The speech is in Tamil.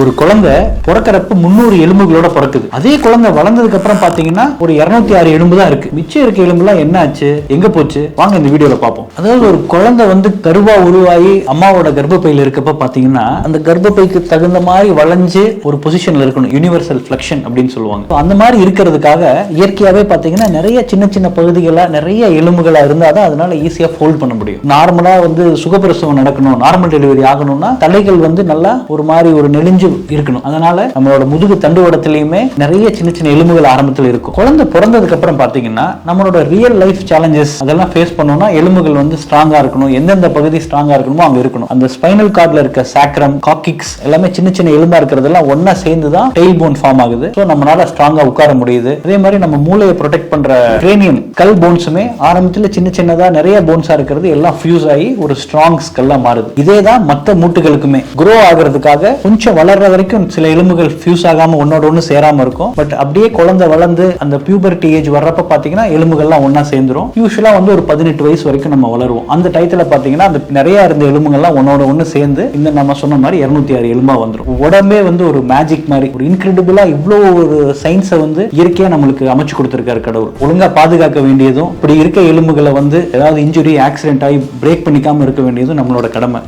ஒரு குழந்தை பிறக்கிறப்ப முந்நூறு எலும்புகளோட பிறக்குது. அதே குழந்தை வளர்ந்ததுக்கு அப்புறம் பாத்தீங்கன்னா ஒரு இருநூத்தி ஆறு எலும்பு தான் இருக்கு. மிச்சம் இருக்க எலும்புலாம் என்ன ஆச்சு? எங்க போச்சு? வாங்க இந்த வீடியோல பார்ப்போம் அதாவது ஒரு குழந்தை வந்து கருவா உருவாகி அம்மாவோட கர்ப்பப்பையில இருக்கப்ப பாத்தீங்கன்னா அந்த கர்ப்பப்பைக்கு தகுந்த மாதிரி வளைஞ்சு ஒரு பொசிஷன்ல இருக்கணும். யூனிவர்சல் ஃபிளக்ஷன் அப்படின்னு சொல்லுவாங்க. அந்த மாதிரி இருக்கிறதுக்காக இயற்கையாவே பாத்தீங்கன்னா நிறைய சின்ன சின்ன பகுதிகளா நிறைய எலும்புகளா இருந்தா தான் அதனால ஈஸியா ஃபோல்ட் பண்ண முடியும். நார்மலா வந்து சுகப்பிரசவம் நடக்கணும் நார்மல் டெலிவரி ஆகணும்னா தலைகள் வந்து நல்லா ஒரு மாதிரி ஒரு நெளிஞ்சு இருக்கணும். அதனால நம்மளோட முதுகு தண்டுவடத்திலயுமே நிறைய சின்ன சின்ன எலும்புகள் ஆரம்பத்தில் இருக்கும். குழந்தை பிறந்ததுக்கு அப்புறம் பாத்தீங்கன்னா நம்மளோட ரியல் லைஃப் சேலஞ்சஸ் அதெல்லாம் ஃபேஸ் பண்ணோம்னா எலும்புகள் வந்து ஸ்ட்ராங்கா இருக்கணும். எந்தெந்த பகுதி ஸ்ட்ராங்கா இருக்கணுமோ அங்க இருக்கணும். அந்த ஸ்பைனல் கார்டில் இருக்க சாக்ரம் காக்கிக்ஸ் எல்லாமே சின்ன சின்ன எலும்பா இருக்கிறதெல்லாம் ஒன்னா சேர்ந்து தான் டெயில் போன் ஃபார்ம் ஆகுது. ஸோ நம்மளால ஸ்ட்ராங்கா உட்கார முடியுது. அதே மாதிரி நம்ம மூளையை ப்ரொடெக்ட் பண்ற கிரேனியம் கல் போன்ஸுமே ஆரம்பத்தில் சின்ன சின்னதா நிறைய போன்ஸா இருக்கிறது எல்லாம் ஃபியூஸ் ஆகி ஒரு ஸ்ட்ராங் ஸ்கல்லா மாறுது. இதே தான் மற்ற மூட்டுகளுக்குமே. குரோ ஆகிறதுக்காக கொஞ்சம் வளர்ற வரைக்கும் சில எலும்புகள் ஃபியூஸ் ஆகாம ஒன்னோட ஒன்று சேராம இருக்கும். பட் அப்படியே குழந்தை வளர்ந்து அந்த பியூபர்ட்டி ஏஜ் வர்றப்ப பாத்தீங்கன்னா எலும்புகள்லாம் ஒன்றா சேர்ந்துரும். யூஸ்வலா வந்து ஒரு பதினெட்டு வயசு வரைக்கும் நம்ம வளருவோம். அந்த டயத்துல பாத்தீங்கன்னா அந்த நிறைய இருந்த எலும்புகள்லாம் ஒன்னோட ஒன்று சேர்ந்து இந்த நம்ம சொன்ன மாதிரி இருநூத்தி ஆறு எலும்பா வந்துடும் உடம்பே வந்து ஒரு மேஜிக் மாதிரி ஒரு இன்கிரெடிபிளா இவ்வளோ ஒரு சயின்ஸை வந்து இயற்கையா நம்மளுக்கு அமைச்சு கொடுத்துருக்காரு கடவுள். ஒழுங்கா பாதுகாக்க வேண்டியதும் இப்படி இருக்க எலும்புகளை வந்து ஏதாவது இன்ஜுரி ஆக்சிடென்ட் ஆகி பிரேக் பண்ணிக்காம இருக்க வேண்டியதும் நம்மளோட கடமை.